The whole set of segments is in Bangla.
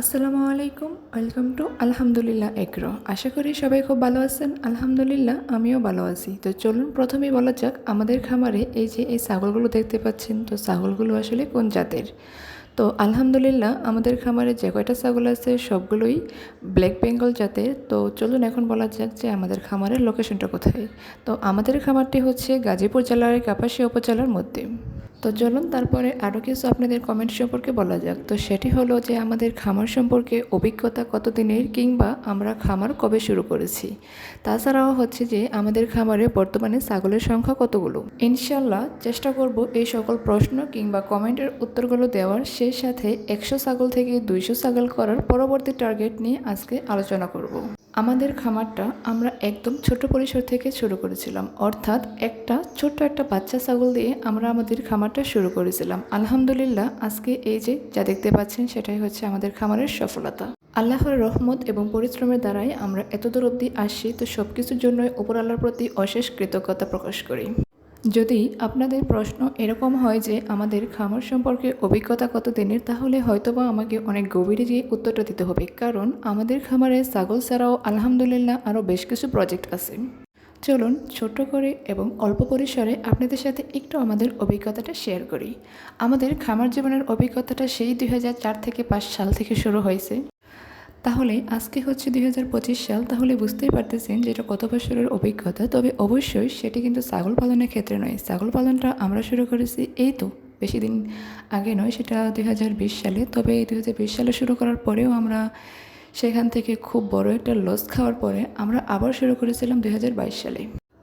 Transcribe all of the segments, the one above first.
আসসালামু আলাইকুম, ওয়েলকাম টু আলহামদুলিল্লাহ এগ্রো। আশা করি সবাই খুব ভালো আছেন। আলহামদুলিল্লাহ, আমিও ভালো আছি। তো চলুন প্রথমেই বলা যাক, আমাদের খামারে এই যে এই ছাগলগুলো দেখতে পাচ্ছেন, তো ছাগলগুলো আসলে কোন জাতের? তো আলহামদুলিল্লাহ, আমাদের খামারে যে কয়টা ছাগল আছে, সবগুলোই ব্ল্যাক বেঙ্গল জাতের। তো চলুন এখন বলা যাক যে আমাদের খামারের লোকেশনটা কোথায়। তো আমাদের খামারটি হচ্ছে গাজীপুর জেলার কাপাসিয়া উপজেলার মধ্যে। তো চলুন তারপরে আরও কিছু আপনাদের কমেন্ট সম্পর্কে বলা যাক। তো সেটি হলো যে আমাদের খামার সম্পর্কে অভিজ্ঞতা কতদিনের কিংবা আমরা খামার কবে শুরু করেছি? তাছাড়াও হচ্ছে যে আমাদের খামারে বর্তমানে ছাগলের সংখ্যা কতগুলো? ইনশাল্লাহ চেষ্টা করব এই সকল প্রশ্ন কিংবা কমেন্টের উত্তরগুলো দেওয়ার। সেই সাথে একশো ছাগল থেকে দুইশো ছাগল করার পরবর্তী টার্গেট নিয়ে আজকে আলোচনা করব। আমাদের খামারটা আমরা একদম ছোট পরিসর থেকে শুরু করেছিলাম। অর্থাৎ একটা ছোট্ট একটা বাচ্চা ছাগল দিয়ে আমরা আমাদের খামারটা শুরু করেছিলাম। আলহামদুলিল্লাহ, আজকে এই যে যা দেখতে পাচ্ছেন সেটাই হচ্ছে আমাদের খামারের সফলতা। আল্লাহর রহমত এবং পরিশ্রমের দ্বারাই আমরা এতদূর অবধি আসি তো সব কিছুর জন্যই ওপর আল্লাহর প্রতি অশেষ কৃতজ্ঞতা প্রকাশ করি। যদি আপনাদের প্রশ্ন এরকম হয় যে আমাদের খামার সম্পর্কে অভিজ্ঞতা কত দিনের, তাহলে হয়তোবা আমাকে অনেক গভীরে গিয়ে উত্তরটা দিতে হবে। কারণ আমাদের খামারে ছাগল ছাড়াও আলহামদুলিল্লাহ আরও বেশ কিছু প্রজেক্ট আছে। চলুন ছোট করে এবং অল্প পরিসরে আপনাদের সাথে একটু আমাদের অভিজ্ঞতাটা শেয়ার করি। আমাদের খামার জীবনের অভিজ্ঞতাটা সেই দুই হাজার চার থেকে পাঁচ সাল থেকে শুরু হয়েছে। তাহলে আজকে হচ্ছে দুই হাজার পঁচিশ সাল, তাহলে বুঝতেই পারতেছেন যে এটা কত বছরের অভিজ্ঞতা। তবে অবশ্যই সেটি কিন্তু ছাগল পালনের ক্ষেত্রে নয়। ছাগল পালনটা আমরা শুরু করেছি এই তো, বেশি দিন আগে নয়, সেটা দুই হাজার বিশ সালে। তবে এই দু হাজার বিশ সালে শুরু করার পরেও আমরা সেখান থেকে খুব বড় একটা লস খাওয়ার পরে আমরা আবার শুরু করেছিলাম দু হাজার বাইশ সালে।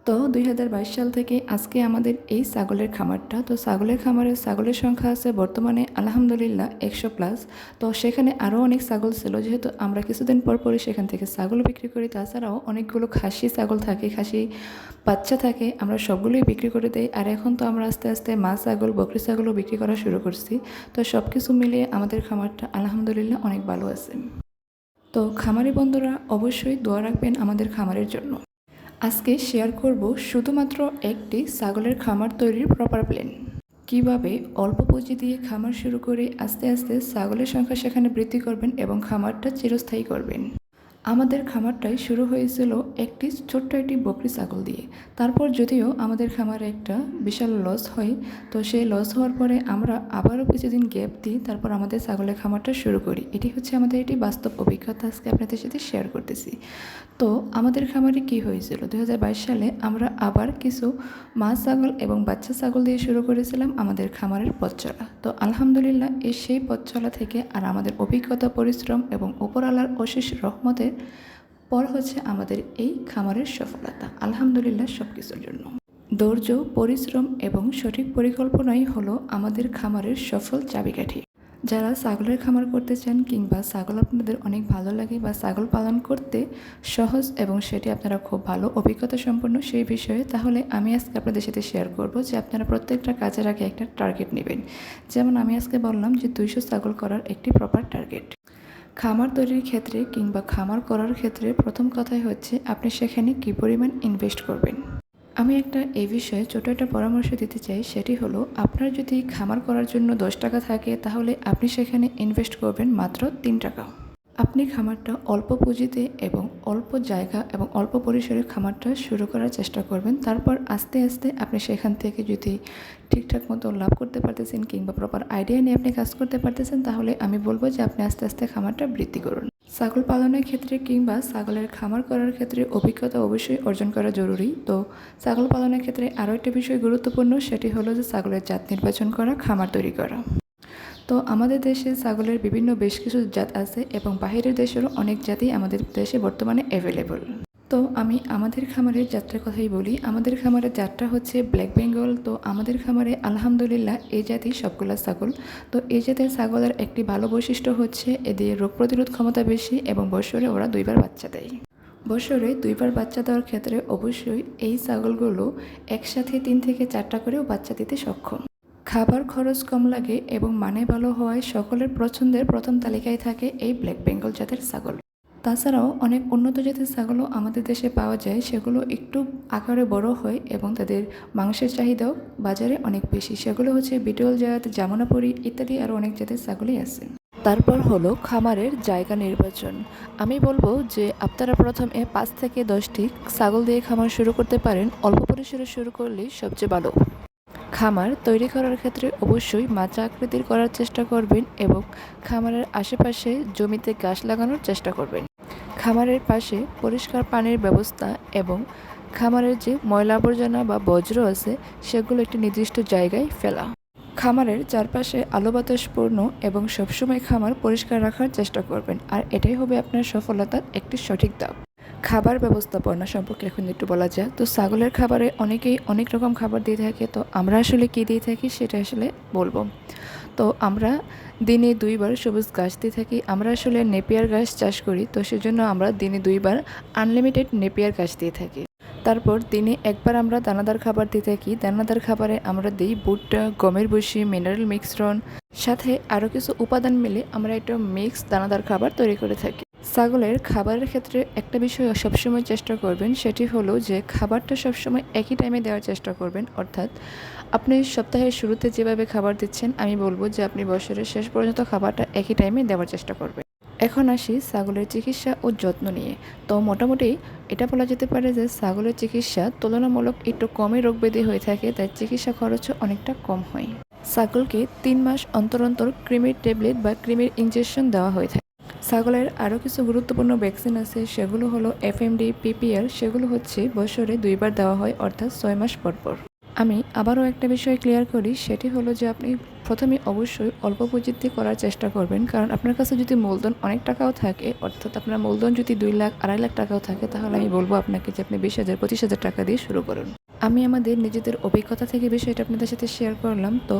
তো দুই হাজার বাইশ সাল থেকে আজকে আমাদের এই ছাগলের খামারটা। তো ছাগলের খামারে ছাগলের সংখ্যা আছে বর্তমানে আলহামদুলিল্লাহ একশো প্লাস। তো সেখানে আরও অনেক ছাগল ছিল, যেহেতু আমরা কিছুদিন পর পরই সেখান থেকে ছাগল বিক্রি করি। তাছাড়াও অনেকগুলো খাসি ছাগল থাকে, খাসি বাচ্চা থাকে, আমরা সবগুলোই বিক্রি করে দেই। আর এখন তো আমরা আস্তে আস্তে মা ছাগল, বকরি ছাগলও বিক্রি করা শুরু করছি। তো সব কিছু মিলিয়ে আমাদের খামারটা আলহামদুলিল্লাহ অনেক ভালো আছে। তো খামারি বন্ধুরা, অবশ্যই দোয়া রাখবেন আমাদের খামারের জন্য। আজকে শেয়ার করব শুধুমাত্র একটি ছাগলের খামার তৈরির প্রপার প্ল্যান কীভাবে অল্প পুঁজি দিয়ে খামার শুরু করে আস্তে আস্তে ছাগলের সংখ্যা সেখানে বৃদ্ধি করবেন এবং খামারটা চিরস্থায়ী করবেন? আমাদের খামারটাই শুরু হয়েছিল একটি ছোট্ট একটি বকরি ছাগল দিয়ে। তারপর যদিও আমাদের খামারে একটা বিশাল লস হয়, তো সেই লস হওয়ার পরে আমরা আবারও কিছুদিন গ্যাপ দিই, তারপর আমাদের ছাগলের খামারটা শুরু করি। এটি হচ্ছে আমাদের এটি বাস্তব অভিজ্ঞতা, আজকে আপনাদের সাথে শেয়ার করতেছি। তো আমাদের খামারে কি হয়েছিল? দু হাজার বাইশ সালে আমরা আবার কিছু মা ছাগল এবং বাচ্চা ছাগল দিয়ে শুরু করেছিলাম আমাদের খামারের পথ চলা। তো আলহামদুলিল্লাহ এই সেই পথ চলা থেকে আর আমাদের অভিজ্ঞতা, পরিশ্রম এবং উপরওয়ালার অশেষ রহমতের পর হচ্ছে আমাদের এই খামারের সফলতা। আলহামদুলিল্লাহ সব কিছুর জন্য। ধৈর্য, পরিশ্রম এবং সঠিক পরিকল্পনাই হলো আমাদের খামারের সফল চাবিকাঠি। যারা ছাগলের খামার করতে চান কিংবা ছাগল আপনাদের অনেক ভালো লাগে বা ছাগল পালন করতে সহজ এবং সেটি আপনারা খুব ভালো অভিজ্ঞতা সম্পন্ন, সেই বিষয়ে তাহলে আমি আজকে আপনাদের সাথে শেয়ার করব যে আপনারা প্রত্যেকটা কাজের আগে একটা টার্গেট নেবেন। যেমন আমি আজকে বললাম যে দুইশো ছাগল করার একটি প্রপার টার্গেট খামার তৈরির ক্ষেত্রে কিংবা খামার করার ক্ষেত্রে প্রথম কথাই হচ্ছে, আপনি সেখানে কী পরিমাণ ইনভেস্ট করবেন? আমি একটা এই বিষয়ে ছোট একটা পরামর্শ দিতে চাই, সেটি হলো, আপনার যদি খামার করার জন্য দশ টাকা থাকে, তাহলে আপনি সেখানে ইনভেস্ট করবেন মাত্র তিন টাকা আপনি খামারটা অল্প পুঁজিতে এবং অল্প জায়গা এবং অল্প পরিসরে খামারটা শুরু করার চেষ্টা করবেন। তারপর আস্তে আস্তে আপনি সেখান থেকে যদি ঠিকঠাক মতো লাভ করতে পারতেছেন কিংবা প্রপার আইডিয়া নিয়ে আপনি কাজ করতে পারতেছেন, তাহলে আমি বলব যে আপনি আস্তে আস্তে খামারটা বৃদ্ধি করুন। ছাগল পালনের ক্ষেত্রে কিংবা ছাগলের খামার করার ক্ষেত্রে অভিজ্ঞতা অবশ্যই অর্জন করা জরুরি। তো ছাগল পালনের ক্ষেত্রে আরও একটা বিষয় গুরুত্বপূর্ণ, সেটি হলো যে ছাগলের জাত নির্বাচন করা, খামার তৈরি করা। তো আমাদের দেশে ছাগলের বিভিন্ন বেশ কিছু জাত আছে এবং বাহিরের দেশেরও অনেক জাতই আমাদের দেশে বর্তমানে অ্যাভেলেবল তো আমি আমাদের খামারের জাতটার কথাই বলি। আমাদের খামারের জাতটা হচ্ছে ব্ল্যাক বেঙ্গল তো আমাদের খামারে আলহামদুলিল্লাহ এই জাতি সবগুলা ছাগল। তো এই জাতের ছাগলের একটি ভালো বৈশিষ্ট্য হচ্ছে এদের রোগ প্রতিরোধ ক্ষমতা বেশি এবং বছরে ওরা দুইবার বাচ্চা দেয়। বছরে দুইবার বাচ্চা দেওয়ার ক্ষেত্রে অবশ্যই এই ছাগলগুলো একসাথে তিন থেকে চারটা করেও বাচ্চা দিতে সক্ষম। খাবার খরচ কম লাগে এবং মানে ভালো হওয়ায় সকলের পছন্দের প্রথম তালিকায় থাকে এই ব্ল্যাক বেঙ্গল জাতের ছাগল। তাছাড়াও অনেক উন্নত জাতের ছাগলও আমাদের দেশে পাওয়া যায়, সেগুলো একটু আকারে বড় হয় এবং তাদের মাংসের চাহিদাও বাজারে অনেক বেশি। সেগুলো হচ্ছে বিটল জাত, জামনাপুরি ইত্যাদি আরও অনেক জাতের ছাগলই আছে। তারপর হলো খামারের জায়গা নির্বাচন। আমি বলব যে আপনারা প্রথমে পাঁচ থেকে দশটি ছাগল দিয়ে খামার শুরু করতে পারেন। অল্প পরিসরে শুরু করলেই সবচেয়ে ভালো। খামার তৈরি করার ক্ষেত্রে অবশ্যই মাচা আকৃতির করার চেষ্টা করবেন এবং খামারের আশেপাশে জমিতে গাছ লাগানোর চেষ্টা করবেন। খামারের পাশে পরিষ্কার পানির ব্যবস্থা এবং খামারের যে ময়লা আবর্জনা বা বজ্র আছে, সেগুলো একটি নির্দিষ্ট জায়গায় ফেলা। খামারের চারপাশে আলো বাতাসপূর্ণ এবং সবসময় খামার পরিষ্কার রাখার চেষ্টা করবেন, আর এটাই হবে আপনার সফলতার একটি সঠিক ধাপ। খাবার ব্যবস্থাপনা সম্পর্কে এখন একটু বলা যাক। তো ছাগলের খাবারে অনেকেই অনেক রকম খাবার দিয়ে থাকে। তো আমরা আসলে কী দিয়ে থাকি সেটা আসলে বলব। তো আমরা দিনে দুইবার সবুজ গাছ দিয়ে থাকি। আমরা আসলে নেপিয়ার গাছ চাষ করি। তো সেজন্য আমরা দিনে দুইবার আনলিমিটেড নেপিয়ার গাছ দিয়ে থাকি। তারপর দিনে একবার আমরা দানাদার খাবার দিয়ে থাকি। দানাদার খাবারে আমরা দিই ভুট্টা, গমের বসি মিনারেল মিক্সরন সাথে আরও কিছু উপাদান মিলে আমরা একটা মিক্স দানাদার খাবার তৈরি করে থাকি। ছাগলের খাবারের ক্ষেত্রে একটা বিষয় সবসময় চেষ্টা করবেন, সেটি হলো যে খাবারটা সবসময় একই টাইমে দেওয়ার চেষ্টা করবেন। অর্থাৎ আপনি সপ্তাহের শুরুতে যেভাবে খাবার দিচ্ছেন, আমি বলব যে আপনি বছরের শেষ পর্যন্ত খাবারটা একই টাইমে দেওয়ার চেষ্টা করবেন। এখন আসি ছাগলের চিকিৎসা ও যত্ন নিয়ে। তো মোটামুটি এটা বলা যেতে পারে যে ছাগলের চিকিৎসা তুলনামূলক একটু কমই রোগ ব্যাধি হয়ে থাকে, তাই চিকিৎসা খরচও অনেকটা কম হয়। ছাগলকে তিন মাস অন্তর অন্তর ক্রিমির ট্যাবলেট বা ক্রিমির ইঞ্জেকশন দেওয়া হয়ে থাকে। ছাগলের আরও কিছু গুরুত্বপূর্ণ ভ্যাকসিন আছে, সেগুলো হলো এফএমডি পিপিআর সেগুলো হচ্ছে বছরে দুইবার দেওয়া হয়, অর্থাৎ ছয় মাস পর পর। আমি আবারও একটা বিষয় ক্লিয়ার করি, সেটি হলো যে আপনি প্রথমে অবশ্যই অল্প পুঁজিতে করার চেষ্টা করবেন, কারণ আপনার কাছে যদি মূলধন অনেক টাকাও থাকে, অর্থাৎ আপনার মূলধন যদি দুই লাখ, আড়াই লাখ টাকাও থাকে, তাহলে আমি বলব আপনাকে যে আপনি বিশ হাজার, পঁচিশ হাজার টাকা দিয়ে শুরু করুন। আমি আমাদের নিজেদের অভিজ্ঞতা থেকে বিষয়টা আপনাদের সাথে শেয়ার করলাম, তো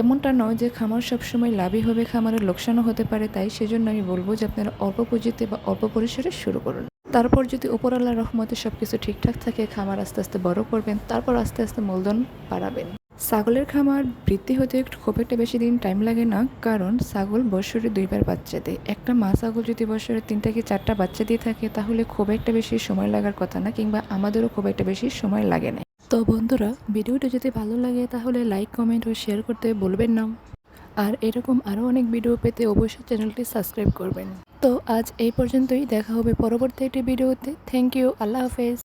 এমনটা নয় যে খামার সবসময় লাভই হবে, খামারের লোকসানও হতে পারে, তাই সেজন্য আমি বলব যে আপনারা অল্প পুঁজিতে বা অল্প পরিসরে শুরু করুন। তারপর যদি উপরওয়ালার রহমতে সব কিছু ঠিকঠাক থাকে, খামার আস্তে আস্তে বড় করবেন, তারপর আস্তে আস্তে মূলধন বাড়াবেন। ছাগলের খামার বৃদ্ধি হতে একটু খুব একটা বেশি দিন টাইম লাগে না, কারণ ছাগল বছরে দুইবার বাচ্চা দেয়। একটা মা ছাগল যদি বছরে তিন থেকে চারটা বাচ্চা দিয়ে থাকে, তাহলে খুব একটা বেশি সময় লাগার কথা না, কিংবা আমাদেরও খুব একটা বেশি সময় লাগে না। তো বন্ধুরা, ভিডিওটা যদি ভালো লাগে তাহলে লাইক কমেন্ট ও শেয়ার করতে বলবেন না। আর এরকম আরও অনেক ভিডিও পেতে অবশ্যই চ্যানেলটি সাবস্ক্রাইব করবেন। তো আজ এই পর্যন্তই, দেখা হবে পরবর্তী একটি ভিডিওতে থ্যাংক ইউ আল্লাহ হাফেজ।